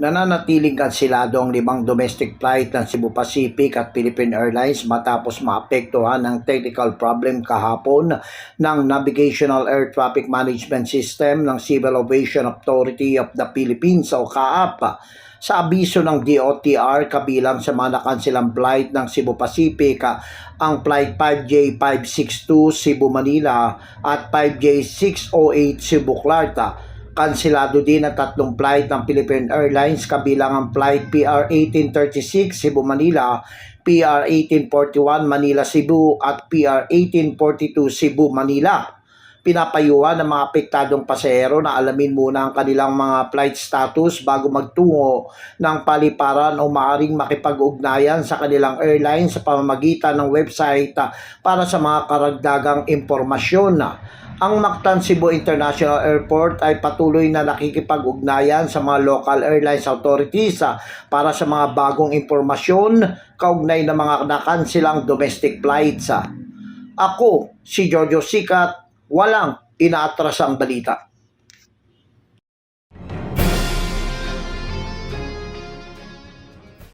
Nananatiling kansilado ang limang domestic flight ng Cebu Pacific at Philippine Airlines matapos maapektuhan ng technical problem kahapon ng Navigational Air Traffic Management System ng Civil Aviation Authority of the Philippines o CAAP. Sa abiso ng DOTR kabilang sa mga nakansilang flight ng Cebu Pacific ang flight 5J562 Cebu Manila at 5J608 Cebu Clarta Kansilado din ang tatlong flight ng Philippine Airlines kabilang ang flight PR 1836 Cebu Manila, PR 1841 Manila Cebu at PR 1842 Cebu Manila. Pinapayuhan ng mga apektadong pasahero na alamin muna ang kanilang mga flight status bago magtungo ng paliparan o maaaring makipag-ugnayan sa kanilang airline sa pamamagitan ng website ah, para sa mga karagdagang impormasyon. Ang Mactan Cebu International Airport ay patuloy na nakikipag-ugnayan sa mga local airlines authorities ah, para sa mga bagong impormasyon kaugnay ng mga nakansilang domestic flights. Ako, si Jojo Sikat, walang inaatrasang balita.